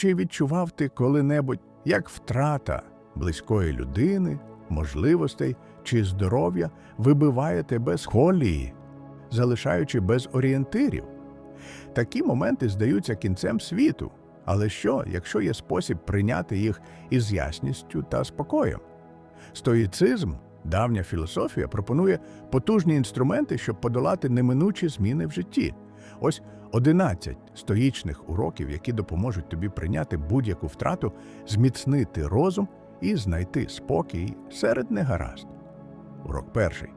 Чи відчував ти коли-небудь, як втрата близької людини, можливостей чи здоров'я вибиває тебе з колії, залишаючи без орієнтирів? Такі моменти здаються кінцем світу. Але що, якщо є спосіб прийняти їх із ясністю та спокоєм? Стоїцизм, давня філософія, пропонує потужні інструменти, щоб подолати неминучі зміни в житті. Ось 11 стоїчних уроків, які допоможуть тобі прийняти будь-яку втрату, зміцнити розум і знайти спокій серед негаразд. Урок перший.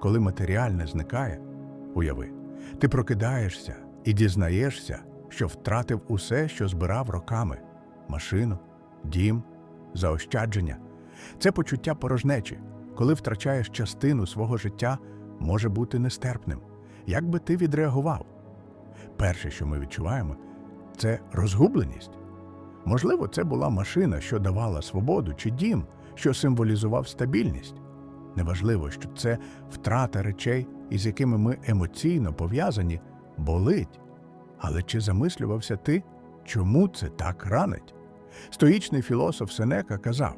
Коли матеріальне зникає, уяви, ти прокидаєшся і дізнаєшся, що втратив усе, що збирав роками машину, дім, заощадження. Це почуття порожнечі, коли втрачаєш частину свого життя, може бути нестерпним. Як би ти відреагував? Перше, що ми відчуваємо, це розгубленість. Можливо, це була машина, що давала свободу, чи дім, що символізував стабільність. Неважливо, що це втрата речей, із якими ми емоційно пов'язані, болить. Але чи замислювався ти, чому це так ранить? Стоїчний філософ Сенека казав: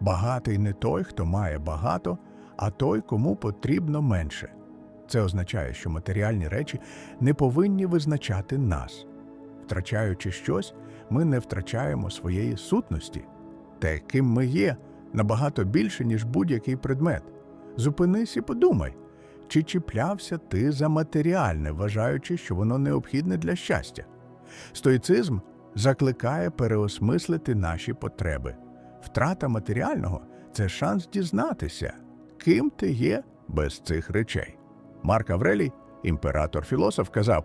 багатий не той, хто має багато, а той, кому потрібно менше. Це означає, що матеріальні речі не повинні визначати нас. Втрачаючи щось, ми не втрачаємо своєї сутності. Те, ким ми є, набагато більше, ніж будь-який предмет. Зупинись і подумай, чи чіплявся ти за матеріальне, вважаючи, що воно необхідне для щастя. Стоїцизм закликає переосмислити наші потреби. Втрата матеріального це шанс дізнатися, ким ти є без цих речей. Марк Аврелій, імператор-філософ, казав: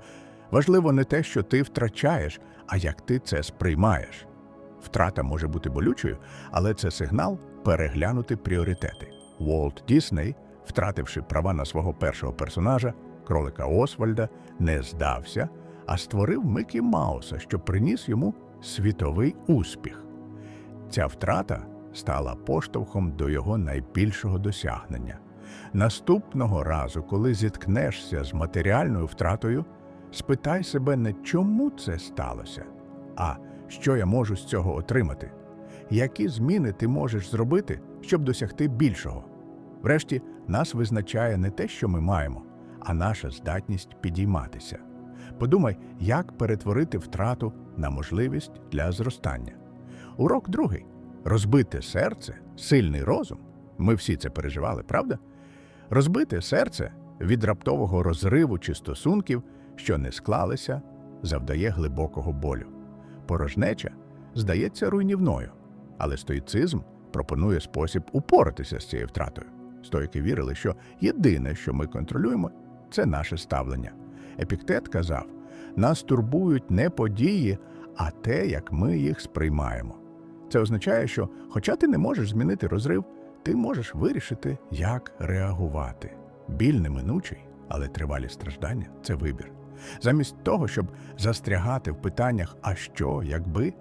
важливо не те, що ти втрачаєш, а як ти це сприймаєш. Втрата може бути болючою, але це сигнал переглянути пріоритети. Уолт Дісней, втративши права на свого першого персонажа, кролика Освальда, не здався, а створив Микі Мауса, що приніс йому світовий успіх. Ця втрата стала поштовхом до його найбільшого досягнення. Наступного разу, коли зіткнешся з матеріальною втратою, спитай себе не чому це сталося, а що я можу з цього отримати, які зміни ти можеш зробити, щоб досягти більшого. Врешті, нас визначає не те, що ми маємо, а наша здатність підійматися. Подумай, як перетворити втрату на можливість для зростання. Урок другий розбите серце, сильний розум. Ми всі це переживали, правда? Розбите серце від раптового розриву чи стосунків, що не склалися, завдає глибокого болю. Порожнеча здається руйнівною, але стоїцизм пропонує спосіб упоратися з цією втратою. Стоїки вірили, що єдине, що ми контролюємо, це наше ставлення. Епіктет казав: нас турбують не події, а те, як ми їх сприймаємо. Це означає, що, хоча ти не можеш змінити розрив, ти можеш вирішити, як реагувати. Біль неминучий, але тривалі страждання це вибір. Замість того, щоб застрягати в питаннях а що, якби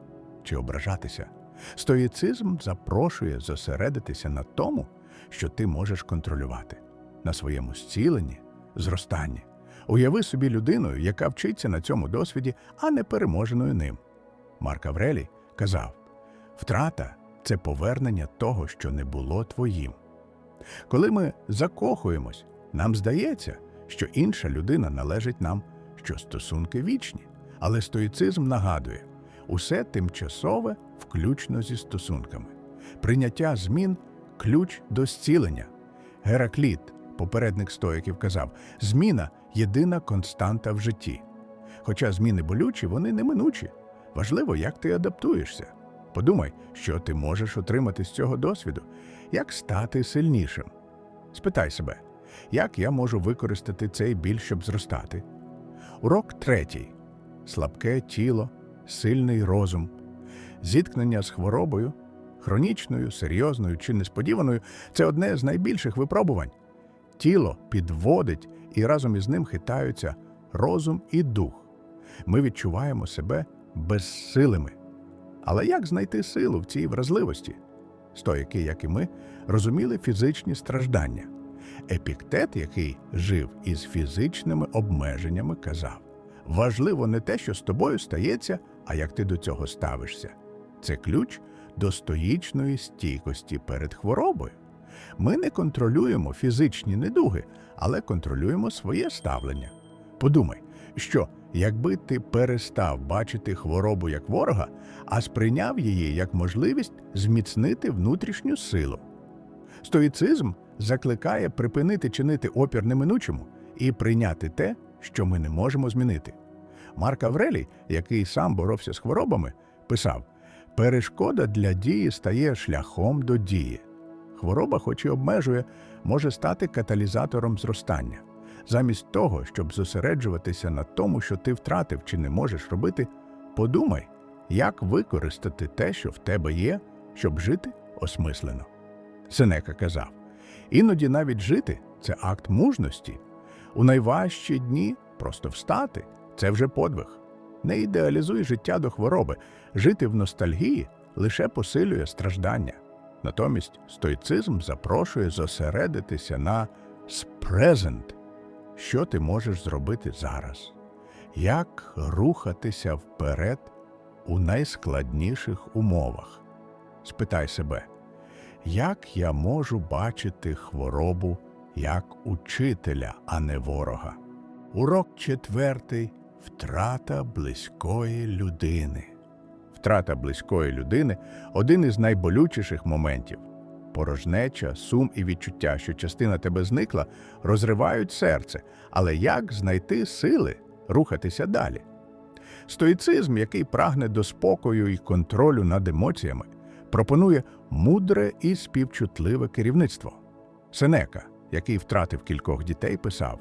чи ображатися, стоїцизм запрошує зосередитися на тому, що ти можеш контролювати, на своєму зціленні, зростанні. Уяви собі людиною, яка вчиться на цьому досвіді, а не переможеною ним. Марк Аврелій казав: втрата це повернення того, що не було твоїм. Коли ми закохуємось, нам здається, що інша людина належить нам, що стосунки вічні. Але стоїцизм нагадує усе тимчасове, включно зі стосунками. Прийняття змін ключ до зцілення. Геракліт, попередник стоїків, казав: зміна єдина константа в житті. Хоча зміни болючі, вони неминучі. Важливо, як ти адаптуєшся. Подумай, що ти можеш отримати з цього досвіду, як стати сильнішим. Спитай себе, як я можу використати цей біль, щоб зростати. Урок третій слабке тіло, сильний розум, зіткнення з хворобою, хронічною, серйозною чи несподіваною це одне з найбільших випробувань. Тіло підводить і разом із ним хитаються розум і дух. Ми відчуваємо себе безсилими. Але як знайти силу в цій вразливості? Стоїки, як і ми, розуміли фізичні страждання. Епіктет, який жив із фізичними обмеженнями, казав: важливо не те, що з тобою стається, а як ти до цього ставишся. Це ключ до стоїчної стійкості перед хворобою. Ми не контролюємо фізичні недуги, але контролюємо своє ставлення. Подумай, що якби ти перестав бачити хворобу як ворога, а сприйняв її як можливість зміцнити внутрішню силу. Стоїцизм закликає припинити чинити опір неминучому і прийняти те, що ми не можемо змінити. Марк Аврелій, який сам боровся з хворобами, писав: перешкода для дії стає шляхом до дії. Хвороба, хоч і обмежує, може стати каталізатором зростання. Замість того, щоб зосереджуватися на тому, що ти втратив чи не можеш робити, подумай, як використати те, що в тебе є, щоб жити осмислено. Сенека казав: іноді навіть жити це акт мужності. У найважчі дні просто встати це вже подвиг. Не ідеалізуй життя до хвороби, жити в ностальгії лише посилює страждання. Натомість стоїцизм запрошує зосередитися на «present» – що ти можеш зробити зараз, як рухатися вперед у найскладніших умовах. Спитай себе, як я можу бачити хворобу як учителя, а не ворога? Урок четвертий втрата близької людини. Втрата близької людини один із найболючіших моментів. Порожнеча, сум і відчуття, що частина тебе зникла, розривають серце. Але як знайти сили рухатися далі? Стоїцизм, який прагне до спокою і контролю над емоціями, пропонує мудре і співчутливе керівництво. Сенека, який втратив кількох дітей, писав: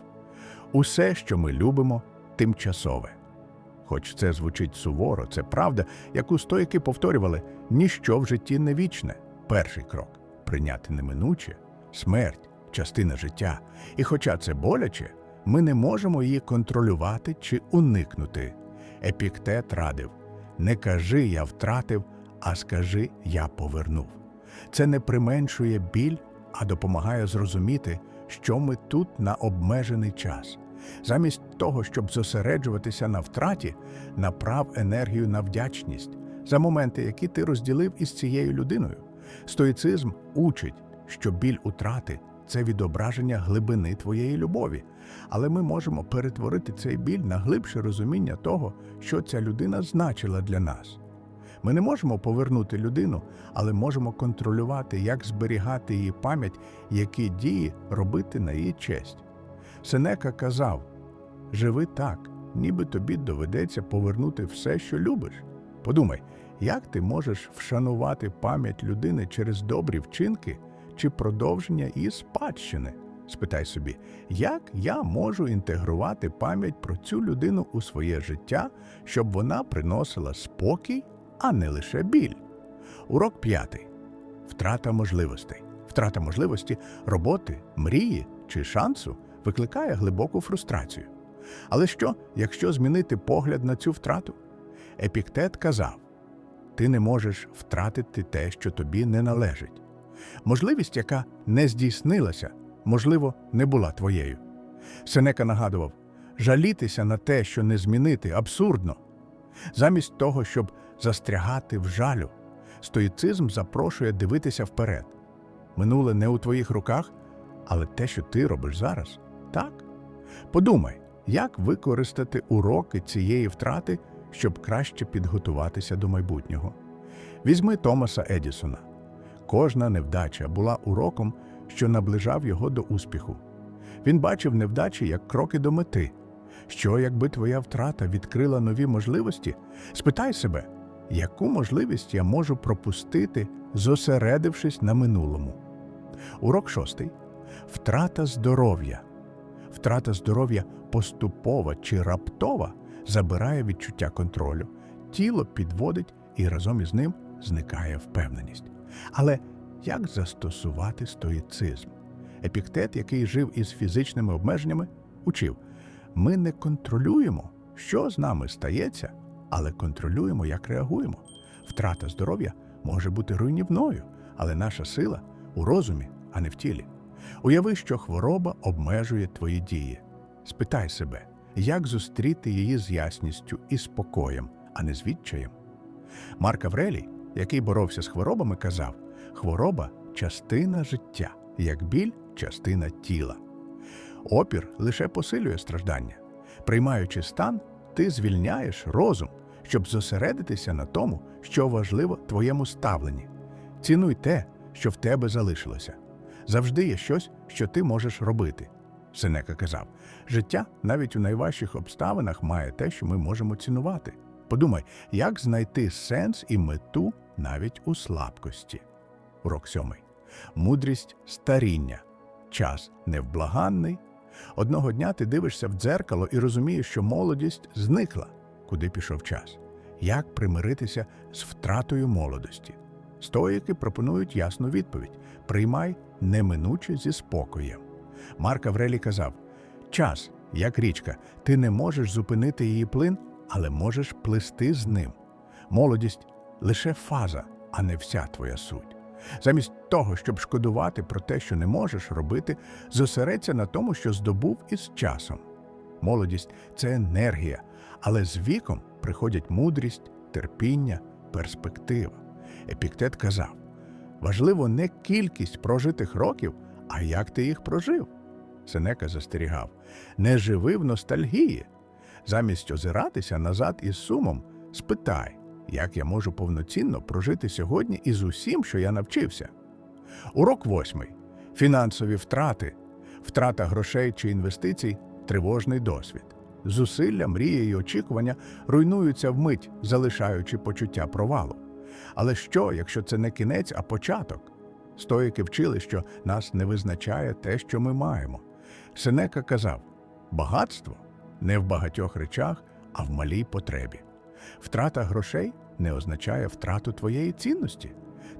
Усе, що ми любимо, тимчасове. Хоч це звучить суворо, це правда, яку стоїки повторювали ніщо в житті не вічне. Перший крок прийняти неминуче, смерть, частина життя. І хоча це боляче, ми не можемо її контролювати чи уникнути. Епіктет радив не кажи я втратив, а скажи я повернув. Це не применшує біль, а допомагає зрозуміти, що ми тут на обмежений час. Замість того, щоб зосереджуватися на втраті, направ енергію на вдячність за моменти, які ти розділив із цією людиною. Стоїцизм учить, що біль утрати це відображення глибини твоєї любові, але ми можемо перетворити цей біль на глибше розуміння того, що ця людина значила для нас. Ми не можемо повернути людину, але можемо контролювати, як зберігати її пам'ять, які дії робити на її честь. Сенека казав: живи так, ніби тобі доведеться повернути все, що любиш. Подумай, як ти можеш вшанувати пам'ять людини через добрі вчинки чи продовження її спадщини? Спитай собі, як я можу інтегрувати пам'ять про цю людину у своє життя, щоб вона приносила спокій, а не лише біль. Урок п'ятий втрата можливостей. Втрата можливості роботи, мрії чи шансу викликає глибоку фрустрацію. Але що, якщо змінити погляд на цю втрату? Епіктет казав: ти не можеш втратити те, що тобі не належить. Можливість, яка не здійснилася, можливо, не була твоєю. Сенека нагадував: жалітися на те, що не змінити, абсурдно. Замість того, щоб застрягати в жалю, стоїцизм запрошує дивитися вперед. Минуле не у твоїх руках, але те, що ти робиш зараз, так? Подумай, як використати уроки цієї втрати, щоб краще підготуватися до майбутнього. Візьми Томаса Едісона. Кожна невдача була уроком, що наближав його до успіху. Він бачив невдачі як кроки до мети. Що, якби твоя втрата відкрила нові можливості? Спитай себе, яку можливість я можу пропустити, зосередившись на минулому. Урок шостий втрата здоров'я. Втрата здоров'я поступова чи раптова забирає відчуття контролю, тіло підводить і разом із ним зникає впевненість. Але як застосувати стоїцизм? Епіктет, який жив із фізичними обмеженнями, учив: ми не контролюємо, що з нами стається, але контролюємо, як реагуємо. Втрата здоров'я може бути руйнівною, але наша сила у розумі, а не в тілі. Уяви, що хвороба обмежує твої дії. Спитай себе, як зустріти її з ясністю і спокоєм, а не з відчаєм. Марк Аврелій, який боровся з хворобами, казав: хвороба частина життя, як біль частина тіла. Опір лише посилює страждання. Приймаючи стан, ти звільняєш розум, щоб зосередитися на тому, що важливо твоєму ставленні. Цінуй те, що в тебе залишилося. Завжди є щось, що ти можеш робити. Сенека казав: життя навіть у найважчих обставинах має те, що ми можемо цінувати. Подумай, як знайти сенс і мету навіть у слабкості. Урок сьомий. Мудрість старіння. Час невблаганний. Одного дня ти дивишся в дзеркало і розумієш, що молодість зникла, куди пішов час. Як примиритися з втратою молодості? Стоїки пропонують ясну відповідь: приймай неминуче зі спокоєм. Марк Аврелій казав: час, як річка, ти не можеш зупинити її плин, але можеш плисти з ним. Молодість лише фаза, а не вся твоя суть. Замість того, щоб шкодувати про те, що не можеш робити, зосередься на тому, що здобув із часом. Молодість це енергія, але з віком приходять мудрість, терпіння, перспектива. Епіктет казав: важливо не кількість прожитих років, а як ти їх прожив. Сенека застерігав: не живи в ностальгії. Замість озиратися назад із сумом, спитай, як я можу повноцінно прожити сьогодні із усім, що я навчився. Урок восьмий. Фінансові втрати, втрата грошей чи інвестицій тривожний досвід. Зусилля, мрії і очікування руйнуються вмить, залишаючи почуття провалу. Але що, якщо це не кінець, а початок? Стоїки вчили, що нас не визначає те, що ми маємо. Сенека казав: багатство не в багатьох речах, а в малій потребі. Втрата грошей не означає втрату твоєї цінності.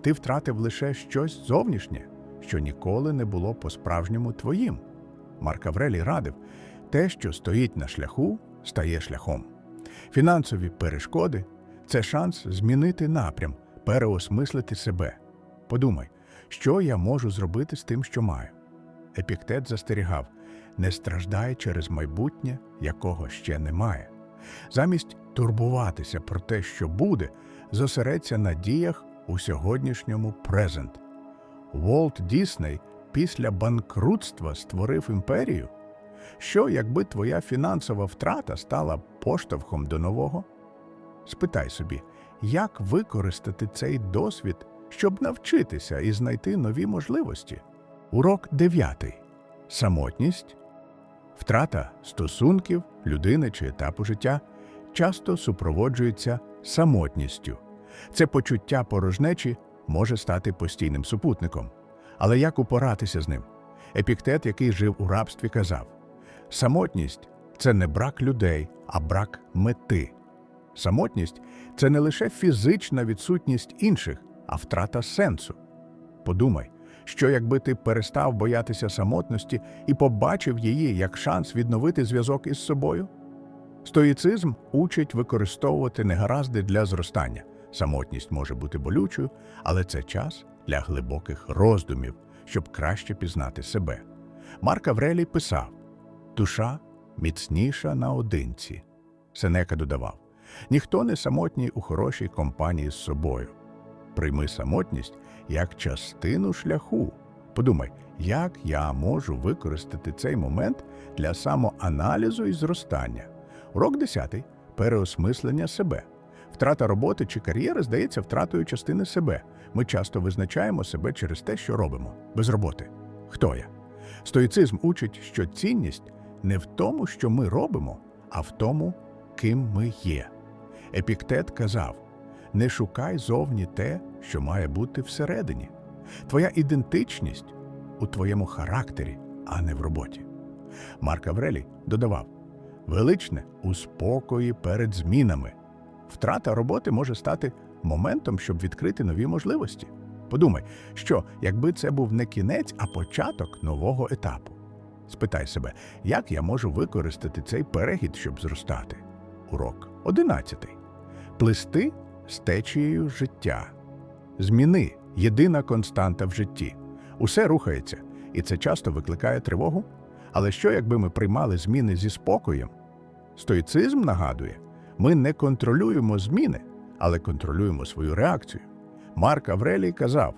Ти втратив лише щось зовнішнє, що ніколи не було по-справжньому твоїм. Марк Аврелій радив, те, що стоїть на шляху, стає шляхом. Фінансові перешкоди це шанс змінити напрям, переосмислити себе. Подумай, що я можу зробити з тим, що маю. Епіктет застерігав не страждай через майбутнє, якого ще немає. Замість турбуватися про те, що буде, зосередься на діях у сьогоднішньому презент. Волт Дісней після банкрутства створив імперію. Що, якби твоя фінансова втрата стала поштовхом до нового? Спитай собі, як використати цей досвід, щоб навчитися і знайти нові можливості. Урок дев'ятий. Самотність, втрата стосунків, людини чи етапу життя часто супроводжується самотністю. Це почуття порожнечі може стати постійним супутником. Але як упоратися з ним? Епіктет, який жив у рабстві, казав: самотність це не брак людей, а брак мети. Самотність це не лише фізична відсутність інших, а втрата сенсу. Подумай, що якби ти перестав боятися самотності і побачив її як шанс відновити зв'язок із собою? Стоїцизм учить використовувати негаразди для зростання. Самотність може бути болючою, але це час для глибоких роздумів, щоб краще пізнати себе. Марк Аврелій писав: душа міцніша наодинці. Сенека додавав: ніхто не самотній у хорошій компанії з собою. Прийми самотність як частину шляху. Подумай, як я можу використати цей момент для самоаналізу і зростання. Урок 10. переосмислення себе. Втрата роботи чи кар'єри здається втратою частини себе. Ми часто визначаємо себе через те, що робимо, без роботи. Хто я? Стоїцизм учить, що цінність не в тому, що ми робимо, а в тому, ким ми є. Епіктет казав: не шукай зовні те, що має бути всередині. Твоя ідентичність у твоєму характері, а не в роботі. Марк Аврелій додавав: величне у спокої перед змінами. Втрата роботи може стати моментом, щоб відкрити нові можливості. Подумай, що якби це був не кінець, а початок нового етапу. Спитай себе, як я можу використати цей перехід, щоб зростати. Урок 11. Плисти з течією життя. Зміни єдина константа в житті. Усе рухається, і це часто викликає тривогу. Але що, якби ми приймали зміни зі спокоєм? Стоїцизм нагадує, Ми не контролюємо зміни, але контролюємо свою реакцію. Марк Аврелій казав: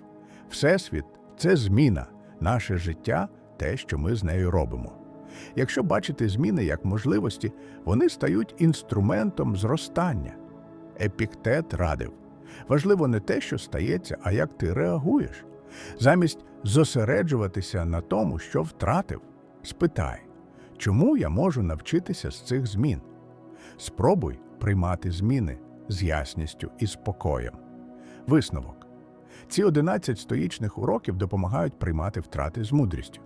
Всесвіт це зміна, наше життя те, що ми з нею робимо. Якщо бачити зміни як можливості, вони стають інструментом зростання. Епіктет радив. Важливо не те, що стається, а як ти реагуєш. Замість зосереджуватися на тому, що втратив, спитай, чому я можу навчитися з цих змін? Спробуй приймати зміни з ясністю і спокоєм. Висновок. Ці 11 стоїчних уроків допомагають приймати втрати з мудрістю.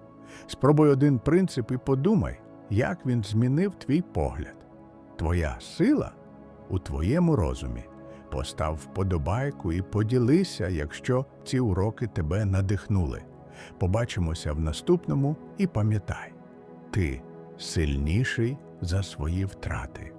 Спробуй один принцип і подумай, як він змінив твій погляд. Твоя сила у твоєму розумі. Постав вподобайку і поділися, якщо ці уроки тебе надихнули. Побачимося в наступному і пам'ятай, ти сильніший за свої втрати.